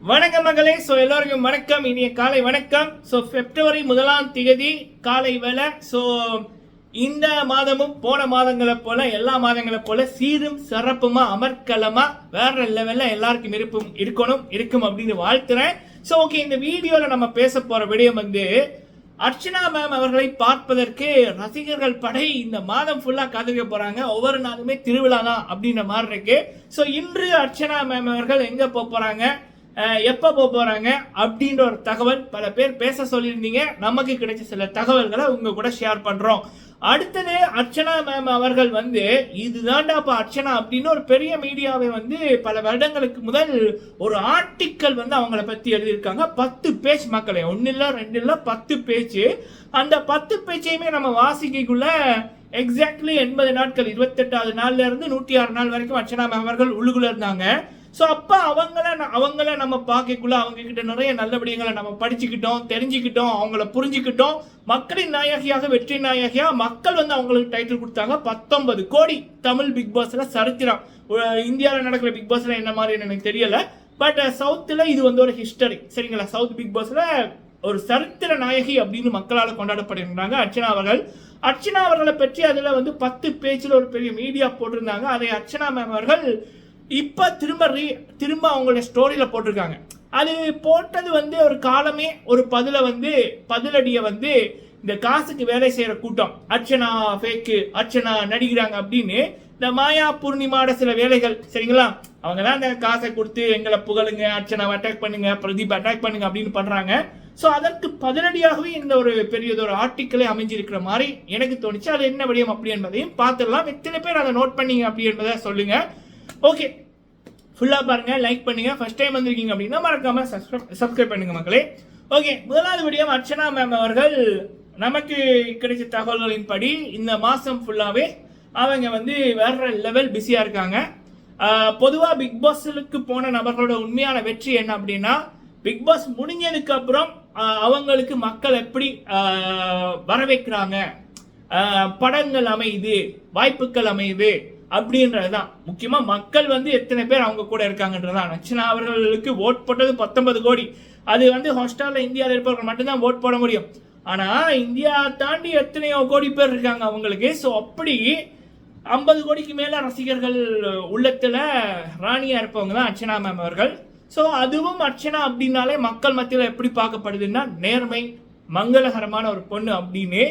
வணக்கம் மகளே. ஸோ எல்லோருக்கும் வணக்கம். இனிய காலை வணக்கம். ஸோ பிப்ரவரி முதலாம் திகதி காலை வேலை ஸோ இந்த மாதமும் போன மாதங்களை போல எல்லா மாதங்களை போல சீரும் சிறப்புமா அமர்க்கலமா வேற லெவல்ல எல்லாருக்கும் இருப்பும் இருக்கணும் இருக்கும் அப்படின்னு வாழ்த்துறேன். ஸோ ஓகே இந்த வீடியோல நம்ம பேச போற விடயம் வந்து அர்ச்சனா மேம் அவர்களை பார்ப்பதற்கு ரசிகர்கள் படை இந்த மாதம் ஃபுல்லாக காத்துக்க போகிறாங்க ஒவ்வொரு நாளுமே திருவிழா தான் அப்படின்ற மாதிரி இருக்கு. ஸோ இன்று அர்ச்சனா மேம் அவர்கள் எங்கே போக போகிறாங்க எப்போ போக போகிறாங்க அப்படின்ற ஒரு தகவல் பல பேர் பேச சொல்லியிருந்தீங்க. நமக்கு கிடைச்ச சில தகவல்களை உங்கள் கூட ஷேர் பண்ணுறோம் அடுத்தது அர்ச்சனா மேம் அவர்கள் வந்து இதுதான்டாப்பா அர்ச்சனா அப்படின்னு ஒரு பெரிய மீடியாவை வந்து பல வருடங்களுக்கு முதல் ஒரு ஆர்டிக்கல் வந்து அவங்கள பற்றி எழுதியிருக்காங்க. பத்து பேஜ் மக்களை ஒன்னு இல்லை ரெண்டு இல்லை பத்து பேஜ் அந்த பத்து பேஜையுமே நம்ம வாசிக்கைக்குள்ள எக்ஸாக்ட்லி எண்பது நாட்கள் இருபத்தெட்டாவது நாள்லேருந்து நூற்றி ஆறு நாள் வரைக்கும் அர்ச்சனா மேம் அவர்கள் உள்ளுக்குள்ள இருந்தாங்க. ஸோ அப்போ அவங்கள அவங்கள நம்ம பார்க்கக்குள்ள அவங்க கிட்ட நிறைய நல்ல விடயங்களை நம்ம படிச்சுக்கிட்டோம் தெரிஞ்சுக்கிட்டோம் அவங்கள புரிஞ்சுக்கிட்டோம். மக்களின் நாயகியாக வெற்றி நாயகியாக மக்கள் வந்து அவங்களுக்கு டைட்டில் கொடுத்தாங்க பத்தொன்பது கோடி தமிழ் பிக் பாஸ்ல சரித்திரம். இந்தியாவில் நடக்கிற பிக் பாஸ்ல என்ன மாதிரி எனக்கு தெரியல. பட் சவுத்தில் இது வந்து ஒரு ஹிஸ்டரி சரிங்களா? சவுத் பிக் பாஸ்ல ஒரு சரித்திர நாயகி அப்படின்னு மக்களால் கொண்டாடப்படுகின்றாங்க அர்ச்சனா அவர்கள். அர்ச்சனா அவர்களை பற்றி அதில் வந்து பத்து பேஜில் ஒரு பெரிய மீடியா போட்டிருந்தாங்க. அதை அர்ச்சனா மேம் அவர்கள் இப்போ திரும்ப ரீ திரும்ப அவங்களுடைய ஸ்டோரியில் போட்டிருக்காங்க. அது போட்டது வந்து ஒரு காலமே ஒரு பதிலை வந்து பதிலடியை வந்து இந்த காசுக்கு வேலை செய்கிற கூட்டம். அர்ச்சனா ஃபேக்கு அர்ச்சனா நடிக்கிறாங்க அப்படின்னு இந்த மாயா பூர்ணிமாவோட சில வேலைகள் சரிங்களா? அவங்க தான் அந்த காசை கொடுத்து எங்களை புகழுங்க அர்ச்சனாவை அட்டாக் பண்ணுங்க பிரதீப் அட்டாக் பண்ணுங்க அப்படின்னு பண்ணுறாங்க ஸோ அதற்கு பதிலடியாகவே இந்த ஒரு பெரியதொரு ஒரு அமைஞ்சிருக்கிற மாதிரி எனக்கு தோணுச்சு. அது என்ன வடிவம் அப்படி என்பதையும் பார்த்துடலாம். எத்தனை பேர் அதை நோட் பண்ணீங்க அப்படி என்பதை சொல்லுங்கள் ஓகே ஃபுல்லாக பாருங்கள் லைக் பண்ணுங்கள் ஃபஸ்ட் டைம் வந்திருக்கீங்க அப்படின்னா மறக்காமல் சப்ஸ்கிரைப் சப்ஸ்கிரைப் பண்ணுங்கள் மக்களே. ஓகே முதலாவது வீடியோ அர்ச்சனா மேம் அவர்கள் நமக்கு கிடைச்ச தகவல்களின்படி இந்த மாதம் ஃபுல்லாகவே அவங்க வந்து வேற லெவல் பிஸியாக இருக்காங்க. பொதுவாக பிக்பாஸுக்கு போன நபர்களோட உண்மையான வெற்றி என்ன அப்படின்னா பிக் பாஸ் முடிஞ்சதுக்கு அப்புறம் அவங்களுக்கு மக்கள் எப்படி வரவேற்கிறாங்க? படங்கள் அமையுது வாய்ப்புகள் அமையுது. அப்படின்றது தான் முக்கியமாக மக்கள் வந்து எத்தனை பேர் அவங்க கூட இருக்காங்கன்றதுதான். ரச்சனா அவர்களுக்கு ஓட் போட்டது பத்தொன்பது கோடி. அது வந்து ஹாஸ்டலில் இந்தியாவில் இருப்பவர்கள் மட்டும்தான் ஓட் போட முடியும். ஆனால் இந்தியா தாண்டி எத்தனையோ கோடி பேர் இருக்காங்க அவங்களுக்கு. ஸோ அப்படி ஐம்பது கோடிக்கு மேலே ரசிகர்கள் உள்ளத்தில் ராணியாக இருப்பவங்க தான் அர்ச்சனா மேம் அவர்கள். ஸோ அதுவும் அர்ச்சனா அப்படின்னாலே மக்கள் மத்தியில் எப்படி பார்க்கப்படுதுன்னா நேர்மை மங்களகரமான ஒரு பொண்ணு அப்படின்னு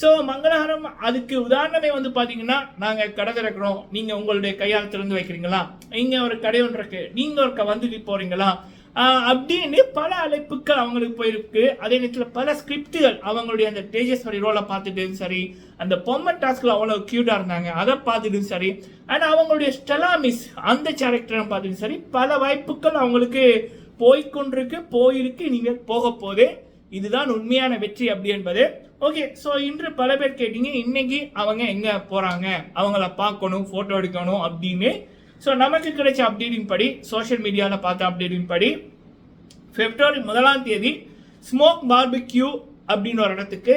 ஸோ மங்களகரம் அதுக்கு உதாரணமே வந்து பார்த்தீங்கன்னா நாங்கள் கடை திறக்கிறோம். நீங்கள் உங்களுடைய கையால் திறந்து வைக்கிறீங்களா? இங்கே ஒரு கடை ஒன்று இருக்கு. நீங்கள் ஒரு க- வந்துட்டு போகிறீங்களா அப்படின்னு பல அழைப்புகள் அவங்களுக்கு போயிருக்கு. அதே நேரத்தில் பல ஸ்கிரிப்டுகள் அவங்களுடைய அந்த தேஜஸ்வரி ரோலை பார்த்துட்டு சரி அந்த பொம்மை டாஸ்கில் அவ்வளோ க்யூட்டாக இருந்தாங்க. அதை பார்த்துட்டு சரி. அண்ட் அவங்களுடைய ஸ்டெலாமிஸ் அந்த கேரக்டரை பார்த்துட்டு சரி பல வாய்ப்புகள் அவங்களுக்கு போய்கொண்டிருக்கு போயிருக்கு. நீங்கள் போக போதே இதுதான் உண்மையான வெற்றி அப்படி என்பது. ஓகே ஸோ இன்று பல பேர் கேட்டீங்க இன்னைக்கு அவங்க எங்கே போகிறாங்க அவங்கள பார்க்கணும் ஃபோட்டோ எடுக்கணும் அப்படின்னு. ஸோ நமக்கு கிடைச்ச அப்டேட்டின் படி சோஷியல் மீடியாவில் பார்த்த அப்டேட்டின் படி பிப்ரவரி முதலாம் தேதி ஸ்மோக் பார்பிக்யூ அப்படின்னு ஒரு இடத்துக்கு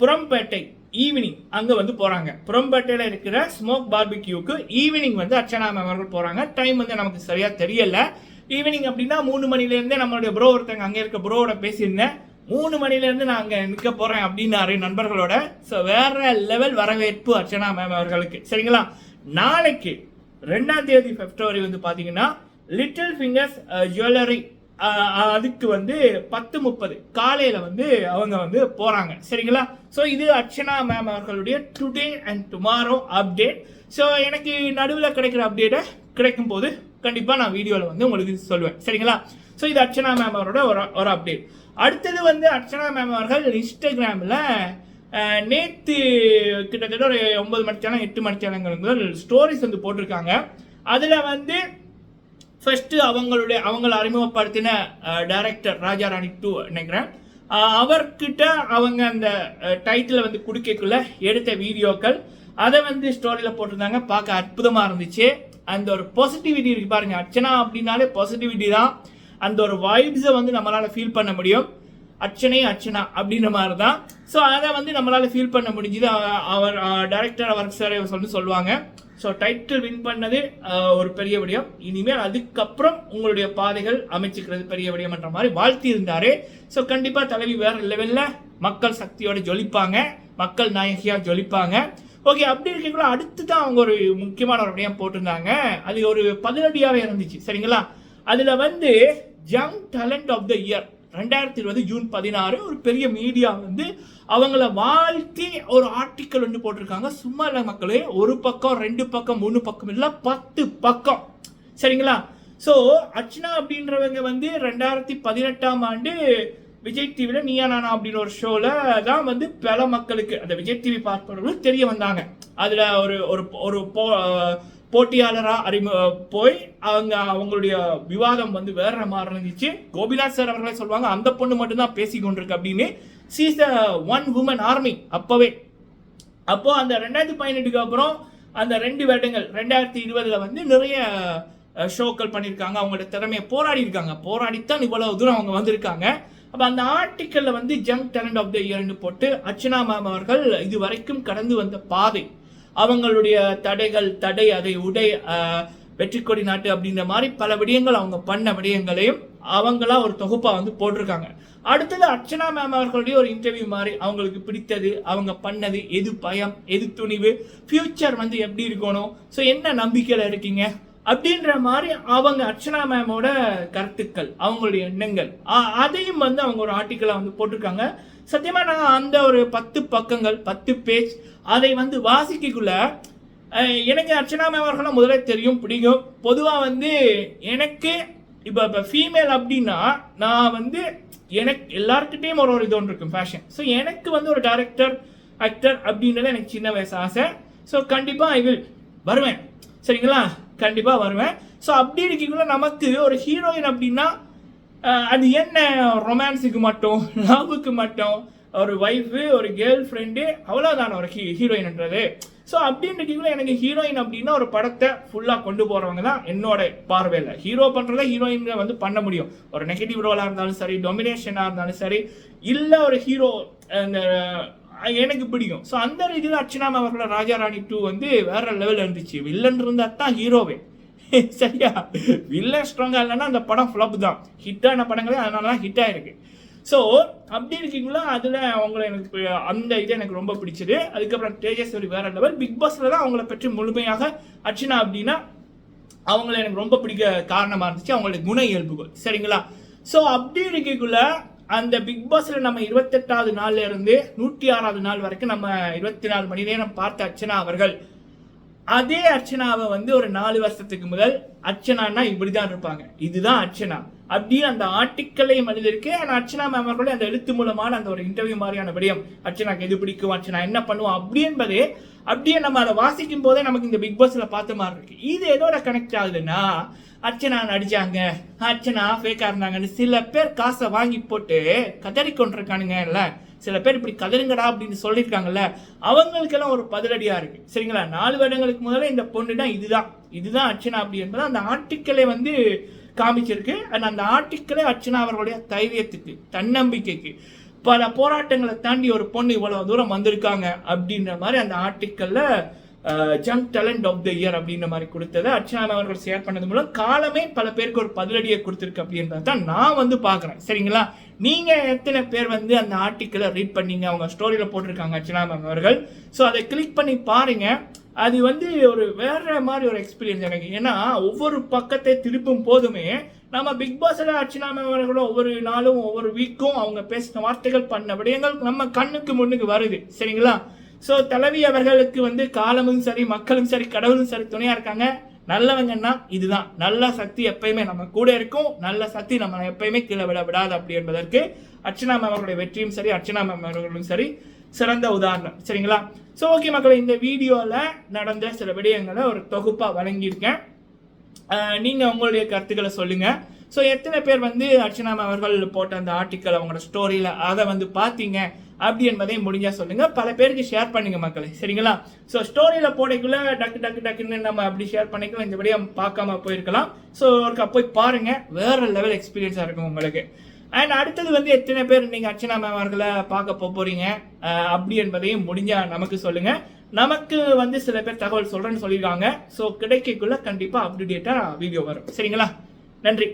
புறம்பேட்டை ஈவினிங் அங்கே வந்து போகிறாங்க புறம்பேட்டையில் இருக்கிற ஸ்மோக் பார்பிக்யூக்கு ஈவினிங் வந்து அர்ச்சனா மேம் அவர்கள் போகிறாங்க டைம் வந்து நமக்கு சரியாக தெரியலை. ஈவினிங் அப்படின்னா மூணு மணிலேருந்தே நம்மளுடைய ப்ரோ ஒருத்தங்க அங்கே இருக்க ப்ரோவோட பேசியிருந்தேன். மூணு மணிலேருந்து நான் அங்கே நிற்க போகிறேன் அப்படின்னாரு நண்பர்களோட. ஸோ வேற லெவல் வரவேற்பு அர்ச்சனா மேம் அவர்களுக்கு. சரிங்களா? நாளைக்கு ரெண்டாம் தேதி பிப்ரவரி வந்து பார்த்தீங்கன்னா லிட்டில் ஃபிங்கர்ஸ் ஜுவல்லரி அதுக்கு வந்து பத்து முப்பது. காலையில் வந்து அவங்க வந்து போகிறாங்க சரிங்களா? ஸோ இது அர்ச்சனா மேம் அவர்களுடைய today and tomorrow update so எனக்கு நடுவில் கிடைக்கிற அப்டேட்டை கிடைக்கும் போது கண்டிப்பாக நான் வீடியோவில் வந்து உங்களுக்கு சொல்லுவேன். சரிங்களா? ஸோ இது அர்ச்சனா மேம் அவரோட ஒரு ஒரு அப்டேட் அடுத்தது வந்து அர்ச்சனா மேம் அவர்கள் இன்ஸ்டாகிராமில் நேற்று கிட்டத்தட்ட ஒரு ஒன்பது மணிச்சாலம் எட்டு மணிச்சாலங்கள் ஸ்டோரிஸ் வந்து போட்டிருக்காங்க. அதில் வந்து ஃபஸ்ட்டு அவங்களுடைய அவங்கள அறிமுகப்படுத்தின டைரக்டர் ராஜா ராணி டூ நினைக்கிறேன். அவர்கிட்ட அவங்க அந்த டைட்டிலை வந்து குடிக்கக்குள்ள எடுத்த வீடியோக்கள் அதை வந்து ஸ்டோரியில் போட்டிருந்தாங்க. பார்க்க அற்புதமாக இருந்துச்சு. அந்த ஒரு பாசிட்டிவிட்டி இருக்கு பாருங்க. அர்ச்சனா அப்படின்னாலே பாசிட்டிவிட்டி தான். அந்த ஒரு வைப்ஸை வந்து நம்மளால் ஃபீல் பண்ண முடியும். அர்ச்சனை அர்ச்சனா அப்படின்ற மாதிரி தான் ஸோ அதை வந்து நம்மளால் ஃபீல் பண்ண முடிஞ்சுது. அவர் டைரக்டர் அவர் சார் சொல்லி சொல்லுவாங்க. ஸோ டைட்டில் வின் பண்ணது ஒரு பெரிய விடயம். இனிமேல் அதுக்கப்புறம் உங்களுடைய பாதைகள் அமைச்சுக்கிறது பெரிய விடயம்ன்ற மாதிரி வாழ்த்தி இருந்தாரு ஸோ கண்டிப்பாக தலைவி வேற லெவலில் மக்கள் சக்தியோட ஜொலிப்பாங்க. மக்கள் நாயகியாக ஜொலிப்பாங்க. ஓகே அப்படி இருக்கக்குள்ள அடுத்து தான் அவங்க ஒரு முக்கியமான ஒரு விடயம் போட்டிருந்தாங்க. அது ஒரு பதினடியாகவே இருந்துச்சு. சரிங்களா? அதில் வந்து young talent of the year ரெண்டாயிரத்தி இருபது ஜூன் பதினாறு ஒரு பெரிய மீடியா வந்து அவங்கள வாழ்த்தி ஒரு ஆர்டிக்கல் ஒன்று போட்டிருக்காங்க. சும்மா இல்லை மக்களே ஒரு பக்கம் ரெண்டு பக்கம் மூணு பக்கம் இல்லை பத்து பக்கம். சரிங்களா? ஸோ அர்ச்சனா அப்படின்றவங்க வந்து ரெண்டாயிரத்தி பதினெட்டாம் ஆண்டு விஜய் டிவியில் நீயா நானா அப்படின்னு ஒரு ஷோவில் தான் வந்து பல மக்களுக்கு அந்த விஜய் டிவி பார்ப்பவர்களும் தெரிய வந்தாங்க. அதில் ஒரு ஒரு ஒரு போ போட்டியாளராக அறிமு போய் அவங்க அவங்களுடைய விவாதம் வந்து வேற மாதிரி இருந்துச்சு. கோபிநாத் சார் அவர்களே சொல்லுவாங்க அந்த பொண்ணு மட்டும்தான் பேசி கொண்டிருக்கு அப்படின்னு. சீஸ் ஒன் உமன் ஆர்மி அப்போவே. அப்போ அந்த ரெண்டாயிரத்தி பதினெட்டுக்கு அப்புறம் அந்த ரெண்டு வருடங்கள் ரெண்டாயிரத்தி இருபதுல வந்து நிறைய ஷோக்கள் பண்ணியிருக்காங்க. அவங்களோட திறமையை போராடி இருக்காங்க. போராடித்தான் இவ்வளவு தூரம் அவங்க வந்திருக்காங்க. அப்போ அந்த ஆர்டிக்கல்ல வந்து ஜங் டேலண்ட் ஆஃப் த இயர்னு போட்டு அர்ச்சனா மேம் அவர்கள் இது வரைக்கும் கடந்து வந்த பாதை. அவங்களுடைய தடைகள் தடை அதை உடை வெற்றி கொடி நாட்டு அப்படின்ற மாதிரி பல விடயங்கள் அவங்க பண்ண விடயங்களையும் அவங்களா ஒரு தொகுப்பா வந்து போட்டிருக்காங்க. அடுத்தது அர்ச்சனா மேம் அவர்களுடைய ஒரு இன்டர்வியூ மாதிரி அவங்களுக்கு பிடித்தது அவங்க பண்ணது எது பயம் எது துணிவு ஃபியூச்சர் வந்து எப்படி இருக்கணும் ஸோ என்ன நம்பிக்கையில் இருக்கீங்க அப்படின்ற மாதிரி அவங்க அர்ச்சனா மேமோட கருத்துக்கள் அவங்களுடைய எண்ணங்கள் அதையும் வந்து அவங்க ஒரு ஆர்டிக்கலா வந்து போட்டிருக்காங்க. சத்தியமா நான் அந்த ஒரு பத்து பக்கங்கள் பத்து பேஜ் அதை வந்து வாசிக்கக்குள்ள எனக்கு அர்ச்சனா மேம் அவர்களாம் முதல்ல தெரியும் பிடிக்கும். பொதுவாக வந்து எனக்கு இப்போ இப்போ ஃபீமேல் அப்படின்னா நான் வந்து எனக்கு எல்லாருக்கிட்டேயும் ஒரு ஒரு இது ஒன்று இருக்கும் ஃபேஷன் ஸோ எனக்கு வந்து ஒரு டேரக்டர் ஆக்டர் அப்படின்றது எனக்கு சின்ன வயசு ஆசை. ஸோ கண்டிப்பாக ஐ வில் வருவேன். சரிங்களா? கண்டிப்பாக வருவேன். ஸோ அப்படி இருக்கக்குள்ள நமக்கு ஒரு ஹீரோயின் அப்படின்னா அது என்ன ரொமான்ஸுக்கு மட்டும் லவ்வுக்கு மட்டும் ஒரு ஒய்ஃபு ஒரு கேர்ள் ஃப்ரெண்டு அவ்வளோதான ஒரு ஹீ ஹீரோயின்ன்றது ஸோ அப்படின்றதுக்குள்ள எனக்கு ஹீரோயின் அப்படின்னா ஒரு படத்தை ஃபுல்லாக கொண்டு போகிறவங்க தான் என்னோட பார்வையில் ஹீரோ பண்ணுறத ஹீரோயின் வந்து பண்ண முடியும். ஒரு நெகட்டிவ் ரோலாக இருந்தாலும் சரி டொமினேஷனாக இருந்தாலும் சரி இல்லை ஒரு ஹீரோ அந்த எனக்கு பிடிக்கும். ஸோ அந்த ரீதியில் அர்ச்சனா அவர்களோட ராஜா ராணி டூ வந்து வேற லெவலில் இருந்துச்சு. வில்லன் இருந்தால் தான் ஹீரோவே சரியா? வில்லன் ஸ்ட்ராங்காக இல்லைன்னா அந்த படம் ஃப்ளப் தான். ஹிட்டான படங்களே அதனால தான் ஹிட் ஆகிருக்கு ஸோ அப்படி இருக்கீங்களா? அதில் அவங்கள எனக்கு அந்த இது எனக்கு ரொம்ப பிடிச்சது. அதுக்கப்புறம் தேஜஸ்வரி வேற லெவல் பிக் பாஸில் தான் அவங்கள பற்றி முழுமையாக அர்ச்சனா அப்படின்னா அவங்கள எனக்கு ரொம்ப பிடிக்க காரணமாக இருந்துச்சு. அவங்களுடைய குண இயல்புகள். சரிங்களா? ஸோ அப்படி இருக்கக்குள்ள அந்த பிக் பாஸில் நம்ம இருபத்தெட்டாவது நாள்ல இருந்து நூற்றி ஆறாவது நாள் வரைக்கும் நம்ம இருபத்தி நாலு மணி நேரம் பார்த்த அர்ச்சனா அவர்கள் அதே அர்ச்சனாவை வந்து ஒரு நாலு வருஷத்துக்கு முதல் அர்ச்சனான்னா இப்படிதான் இருப்பாங்க. இதுதான் அர்ச்சனா. அப்படின்னு அந்த ஆர்டிக்கலையும் எழுதியிருக்கு அந்த அர்ச்சனா மேம் அவர்களுடைய அந்த எழுத்து மூலமான அந்த ஒரு இன்டர்வியூ மாதிரியான விடயம். அர்ச்சனாக்கு எது பிடிக்கும்? அர்ச்சனா என்ன பண்ணுவோம் அப்படி என்பது அப்படியே நம்ம அதை வாசிக்கும் போதே நமக்கு இந்த பிக் பாஸ்ல பார்த்த மாதிரி இருக்கு. இது எதோட கனெக்ட் ஆகுதுன்னா அர்ச்சனா நடிச்சாங்க. அர்ச்சனா ஃபேக்கா இருந்தாங்கன்னு சில பேர் காசை வாங்கி போட்டு கதறி கொண்டிருக்கானுங்கல்ல சில பேர் இப்படி கதருங்கடா அப்படின்னு சொல்லியிருக்காங்கல்ல அவங்களுக்கெல்லாம் ஒரு பதிலடியாக இருக்குது சரிங்களா? நாலு வருடங்களுக்கு முதல்ல இந்த பொண்ணுனா இதுதான். இதுதான் அர்ச்சனா அப்படி என்பது அந்த ஆர்டிக்கலை வந்து காமிச்சிருக்கு. அண்ட் அந்த ஆர்டிக்கலே அர்ச்சனா அவர்களுடைய தைரியத்துக்கு தன்னம்பிக்கைக்கு பல போராட்டங்களை தாண்டி ஒரு பொண்ணு இவ்வளவு தூரம் வந்திருக்காங்க அப்படின்ற மாதிரி அந்த ஆர்டிக்கல்ல ஜங் டேலண்ட் ஆஃப் த இயர் அப்படின்ற மாதிரி கொடுத்ததை அர்ச்சனா அவர்கள் ஷேர் பண்ணது மூலம் காலமே பல பேருக்கு ஒரு பதிலடியை கொடுத்துருக்கு அப்படின்றத தான் நான் வந்து பார்க்குறேன். சரிங்களா? நீங்கள் எத்தனை பேர் வந்து அந்த ஆர்டிக்கலை ரீட் பண்ணீங்க? அவங்க ஸ்டோரியில் போட்டிருக்காங்க அர்ச்சனா மேம் அவர்கள். ஸோ அதை கிளிக் பண்ணி பாருங்கள் அது வந்து ஒரு வேற மாதிரி ஒரு எக்ஸ்பீரியன்ஸ் எனக்கு. ஏன்னா ஒவ்வொரு பக்கத்தை திருப்பும் போதுமே நம்ம பிக் பாஸ்ல அர்ச்சனா மேம் ஒவ்வொரு நாளும் ஒவ்வொரு வீக்கும் அவங்க பேசின வார்த்தைகள் பண்ண விடயங்கள் நம்ம கண்ணுக்கு முன்னுக்கு வருது. சரிங்களா? ஸோ தலைவி அவர்களுக்கு வந்து காலமும் சரி மக்களும் சரி கடவுளும் சரி துணையா இருக்காங்க. நல்லவங்கன்னா இதுதான். நல்ல சக்தி எப்பயுமே நம்ம கூட இருக்கும். நல்ல சக்தி நம்ம எப்பயுமே கீழே விட விடாது அப்படி என்பதற்கு அர்ச்சனா மேம் அவர்களுடைய வெற்றியும் சரி அர்ச்சனா மேம் அவர்களும் சரி சிறந்த உதாரணம். சரிங்களா? ஸோ ஓகே மக்களை இந்த வீடியோவில் நடந்த சில விடயங்களை ஒரு தொகுப்பாக வழங்கியிருக்கேன். நீங்கள் உங்களுடைய கருத்துக்களை சொல்லுங்கள் ஸோ எத்தனை பேர் வந்து அர்ச்சனா அவர்கள் போட்ட அந்த ஆர்டிக்கல் அவங்களோட ஸ்டோரியில் அதை வந்து பார்த்தீங்க? அப்படி என்பதை முடிஞ்சா சொல்லுங்க. பல பேருக்கு ஷேர் பண்ணுங்க மக்களை. சரிங்களா? ஸோ ஸ்டோரியில் போடைக்குள்ள டக்கு டக்கு டக்குன்னு நம்ம அப்படி ஷேர் பண்ணிக்கலாம். இந்த வழியாக பார்க்காம போயிருக்கலாம். ஸோ ஒருக்கா போய் பாருங்க. வேற லெவல் எக்ஸ்பீரியன்ஸாக இருக்கும் உங்களுக்கு. அண்ட் அடுத்தது வந்து எத்தனை பேர் நீங்கள் அர்ச்சனா மேம் அவர்களை பார்க்க போகிறீங்க அப்படி என்பதையும் முடிஞ்சால் நமக்கு சொல்லுங்கள் நமக்கு வந்து சில பேர் தகவல் சொல்கிறேன்னு சொல்லியிருக்காங்க. ஸோ கிடைக்கக்குள்ள கண்டிப்பாக அப்டேட்டா வீடியோ வரும். சரிங்களா? நன்றி.